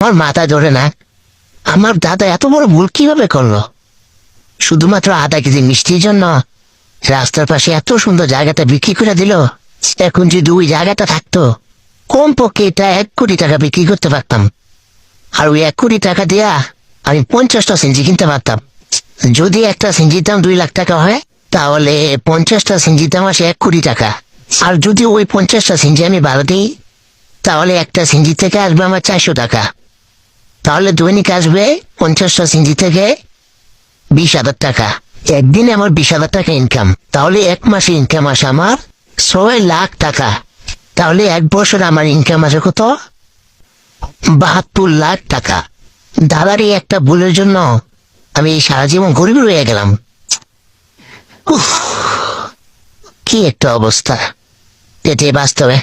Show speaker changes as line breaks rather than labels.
আমার মাথা ধরে না। আমার দাদা এত বড় ভুল কীভাবে করল? শুধুমাত্র আধা কেজি মিষ্টির জন্য। রাস্তার পাশে এত সুন্দর জায়গাটা বিক্রি করে দিল। এখন যদি ওই জায়গাটা থাকতো কম পক্ষে এটা এক কোটি টাকা বিক্রি করতে পারতাম। আর ওই এক কোটি টাকা দিয়া আমি পঞ্চাশটা সিঞ্জি কিনতে পারতাম। যদি একটা সিঞ্জির দাম দুই লাখ টাকা হয়, তাহলে পঞ্চাশটা সিঞ্জির দাম আসে এক কোটি টাকা। আর যদি ওই পঞ্চাশটা সিঞ্জি আমি দিই, তাহলে একটা সিঞ্জি থেকে আসবে আমার চারশো টাকা। তাহলে দৈনিক আসবে পঞ্চাশটা সিঞ্জি থেকে বিশ হাজার টাকা। একদিনে আমার বিশ হাজার টাকা ইনকাম তাহলে এক মাসে ইনকাম আসে আমার ছয় লাখ টাকা। তাহলে এক বছর আমার ইনকাম আছে কত? বাহাত্তর লাখ টাকা। দাদার এই একটা ভুলের জন্য আমি সারা জীবন গরিব রয়ে গেলাম। কি একটা অবস্থা। এটাই বাস্তবে